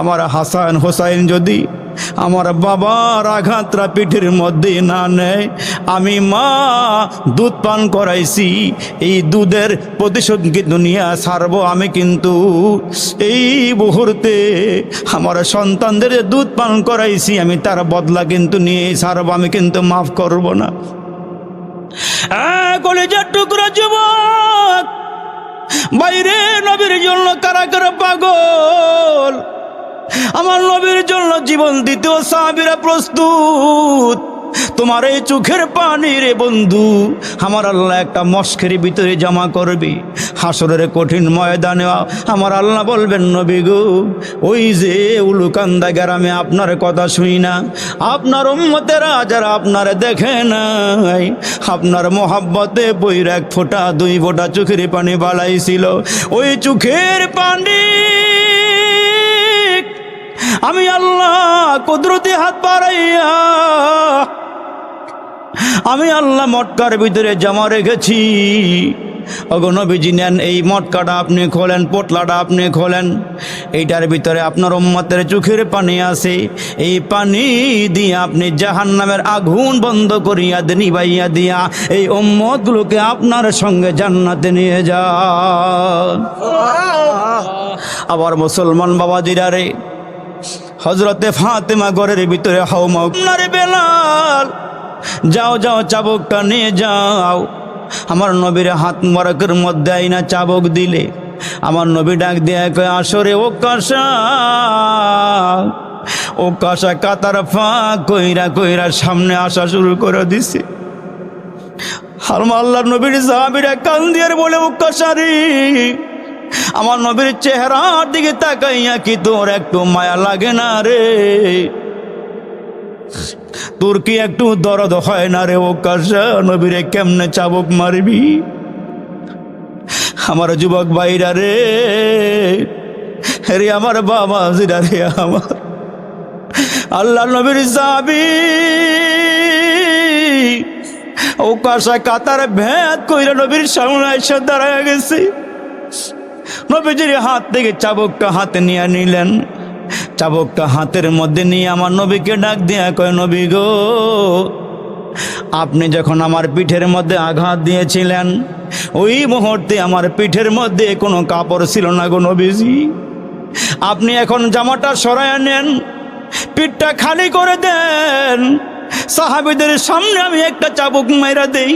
আমার হাসান হোসাইন যদি আমার বাবার আঘাতরা পিঠের মধ্যে না নেয়, আমি মা দুধ পান করাইছি, এই দুধের প্রতিশোধ কিন্তু নিয়ে সারবো আমি কিন্তু? এই মুহূর্তে আমার সন্তানদের দুধ পান করাইছি, আমি তার বদলা কিন্তু নিয়ে সারবো আমি কিন্তু মাফ করব না। টুকরা যুবক, বাইরে নবীর জন্য কারা কারা পাগল। আমার নবীর জন্য জীবন দিতেও সাহাবিরা প্রস্তুত। তোমার এই চোখের পানি রে বন্ধু, আমার আল্লাহ একটা মস্কের ভিতরে জমা করবি। হাসরের কঠিন ময়দানে আমার আল্লাহ বলবেন, নবী গো, ওই যে উলুকান্দা গ্রামে আপনার কথা শুই না। আপনার উম্মতেরা যারা আপনার দেখে নাই, আপনার মোহাব্বতে বইর এক ফোঁটা দুই ফোঁটা চোখের পানি বাড়াইছিল ওই চোখের পানি কুদরতি হাত বাড়াইয়া আমি আল্লাহ মটকার ভিতরে জমা রেখেছি। অগনবীজি নেন এই মটকাটা আপনি খোলেন পোটলাটা আপনি খোলেন। এইটার ভিতরে আপনার উম্মতের চোখের পানি আছে। এই পানি দিয়ে আপনি জাহান নামের আগুন বন্ধ করিয়া দেন নিবাইয়া দিয়া এই উম্মতগুলোকে আপনার সঙ্গে জান্নাতে নিয়ে যান। আবার মুসলমান বাবাজিরা রে হজরতে ফাতেমা ঘরের ভিতরে হাওমা আপনার বেলাল। যাও যাও, চাবকটা নিয়ে যাও। আমার নবীর হাত মরকের মধ্যে আইনা চাবক দিলে। আমার নবী ডাক দিয়ে আসরে ও কাশা ও কাশা কাতার ফাঁক কইরা কইরা সামনে আসা শুরু করে দিছে। হালমা আল্লাহ নবীর সাহাবিরা কান্দিয়ার বলে ও কাশারি আমার নবীর চেহারার দিকে তাকাইয়া কি তোর একটু মায়া লাগে না রে? তোর কি একটু দরদ হয় না রে, ও কাশা নবীরে কেমনে চাবক মারবি? আমার যুবক ভাইরা রে রে আমার বাবা জিরা রে আমার। আল্লাহ নবীর সাবি ও কাশা কাতার ভেদ কইরা নবীর সামনে এসে দাঁড়ায় গেছে। নবীজির হাত থেকে চাবকটা হাতে নিয়ে নিলেন। চাবকটা হাতের মধ্যে নিয়ে আমার নবীকে ডাক দিয়া কয়, নবী গো, আপনি যখন আমার পিঠের মধ্যে আঘাত দিয়েছিলেন, ওই মুহূর্তে আমার পিঠের মধ্যে কোনো কাপড় ছিল না গো নবীজি। আপনি এখন জামাটা সরায় নেন, পিঠটা খালি করে দেন। সাহাবিদের সামনে আমি একটা চাবুক মাইরা দেই।